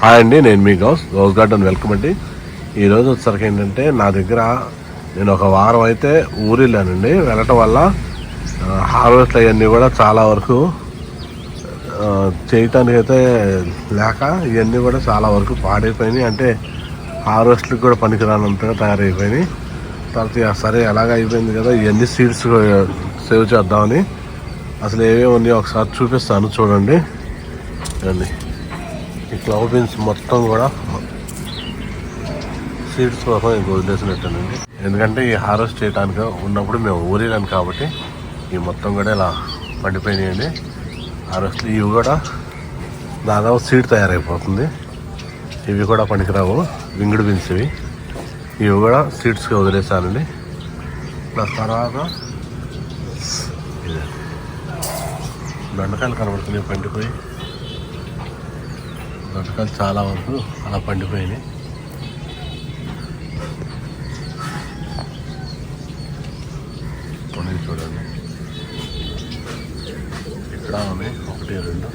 Hi అండి నేను మీ గౌస్ గౌస్ గార్డెన్ వెల్కమ్ అండి. ఈరోజు వచ్చేసరికి ఏంటంటే నా దగ్గర నేను ఒక వారం అయితే ఊరు వెళ్ళానండి వెళ్ళటం వల్ల హార్వెస్ట్ అవన్నీ కూడా చాలా వరకు చేయటానికి అయితే లేక ఇవన్నీ కూడా చాలా వరకు పాడైపోయినాయి. అంటే హార్వెస్ట్కి కూడా పనికిరానంతగా తయారైపోయినాయి. తర్వాత సరే ఎలాగ అయిపోయింది కదా ఇవన్నీ సీడ్స్ సేవ్ చేద్దామని. అసలు ఏమేమి ఉన్నాయో ఒకసారి చూపిస్తాను చూడండి. అండి ఈ బీన్స్ మొత్తం కూడా సీడ్స్ కోసం ఇంక వదిలేసినట్టేనండి ఎందుకంటే ఈ హార్వెస్ట్ చేయడానికి ఉన్నప్పుడు మేము ఊరేగాను కాబట్టి ఈ మొత్తం కూడా ఇలా పండిపోయినాయండి. హార్వెస్ట్ ఇవి కూడా దాదాపు సీడ్ తయారైపోతుంది. ఇవి కూడా పనికిరావు. వింగుడు బీన్స్ ఇవి. ఇవి కూడా సీడ్స్కి వదిలేసానండి. ప్లస్ తర్వాత బెండకాయలు కనబడుతున్నాయి పండిపోయి. దొండకాయలు చాలా వరకు అలా పండిపోయినాయి. కొన్ని చూడండి. ఇక్కడ ఉన్నాయి ఒకటి రెండు.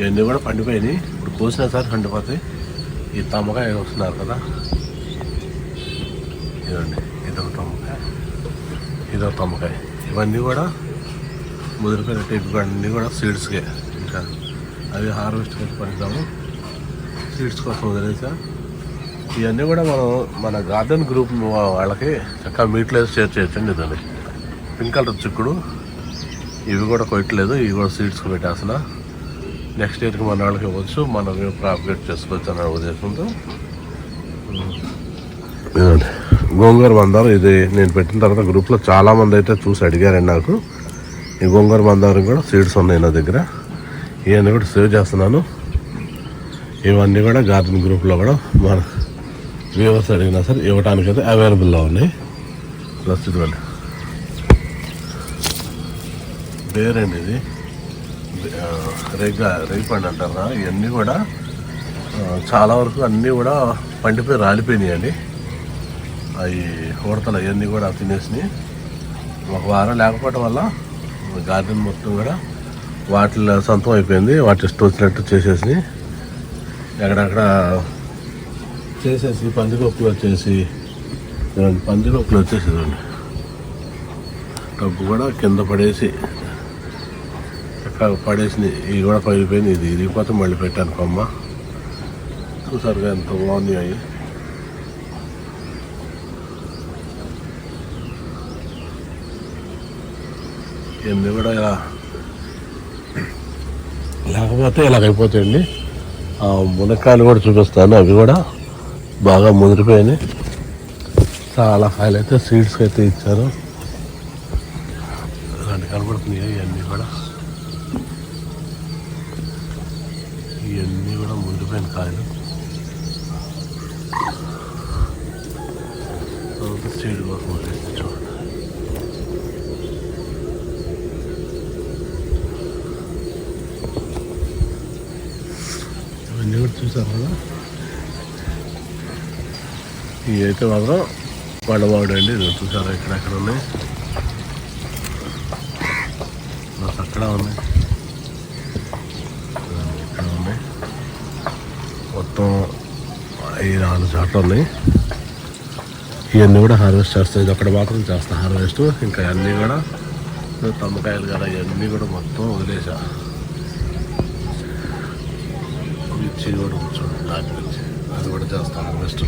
ఇవన్నీ కూడా పండిపోయినాయి. ఇప్పుడు కోసిన సార్ పండిపోతాయి ఈ తమ్మకాయ వస్తున్నారు కదా. ఇదండి ఇదో తమ్మకాయ ఇవన్నీ కూడా ముదిరిపోయినట్టు టైపు అన్నీ కూడా సీడ్స్కే. ఇంకా అవి హార్వెస్ట్ చేసి సీడ్స్ కోసం వదిలేసా. ఇవన్నీ కూడా మనం మన గార్డెన్ గ్రూప్ వాళ్ళకి చక్కగా మీట్లో వేసి షేర్ చేయొచ్చండి ఇదండి పింక్ కలర్ చిక్కుడు. ఇవి కూడా కొట్టలేదు ఇవి కూడా సీడ్స్కి పెట్టేసిన నెక్స్ట్ ఇయర్కి మన వాళ్ళకి ఇవ్వచ్చు. మనం ప్రాపగేట్ చేసుకోవచ్చు అనే ఉద్దేశంతో. గోంగూర మందారం ఇది నేను పెట్టిన తర్వాత గ్రూప్లో చాలా మంది అయితే చూసి అడిగారండి నాకు. ఈ గోంగూర మందారం కూడా సీడ్స్ ఉన్నాయి నా దగ్గర. ఇవన్నీ కూడా సేవ్ చేస్తున్నాను. ఇవన్నీ కూడా గార్డెన్ గ్రూప్లో కూడా మన వ్యూవర్స్ అడిగినా సరే ఇవ్వడానికి అయితే అవైలబుల్లో ఉన్నాయి. ప్లస్ ఇదిగోండి బేరండి ఇది ఆ, రేగ రేగిపండు అంటారా ఇవన్నీ కూడా చాలా వరకు అన్నీ కూడా పండిపోయి రాలిపోయినాయండి. అవి ఉడతలు అవన్నీ కూడా తినేసినాయి. ఒక వారం లేకపోవడం వల్ల గార్డెన్ మొత్తం కూడా వాటిలో సొంతం అయిపోయింది. వాటి ఇష్టం వచ్చినట్టు చేసేసి ఎక్కడెక్కడ చేసేసి పందికొక్కులు వచ్చేసి ఇదిగోండి, పందికొక్కులు వచ్చేసి డబ్బు కూడా కింద పడేసి ఎక్కడ పడేసింది ఇవి కూడా పగిలిపోయింది ఇది ఇరిగిపోతే మళ్ళీ పెట్టాను కొమ్మ. చూసారుగా ఎంత బాగున్నాయి అవి. ఇవన్నీ కూడా ఇలా? లేకపోతే ఇలాగైపోతాయండి. ఆ మునక్కాయలు కూడా చూపిస్తాను అవి కూడా బాగా ముదిరిపోయినాయి చాలా కాయలు అయితే సీడ్స్కి అయితే ఇచ్చారు. ఇలాంటి కనబడుతున్నాయి ఇవన్నీ కూడా. ఇవన్నీ కూడా ముదిరిపోయిన కాయలు. సీడ్ కోసం వదిలేసి కూడా చూసారు కదా? ఇవి అయితే మాత్రం పడవాడు అండి ఇది చూసారా ఇక్కడెక్కడ ఉన్నాయి? నాకు అక్కడ ఉన్నాయి. ఇక్కడ ఉన్నాయి? మొత్తం ఐదు నాలుగు చాట్లు ఉన్నాయి. ఇవన్నీ కూడా హార్వెస్ట్ చేస్తాయి. ఇది అక్కడ మాత్రం చేస్తా. హార్వెస్ట్ ఇంకా అన్నీ కూడా తమ్మకాయలు కదా ఇవన్నీ కూడా మొత్తం వదిలేసా. మిర్చి కూడా కూర్చోండి దాటి మిర్చి అది కూడా చేస్తాను హార్వెస్ట్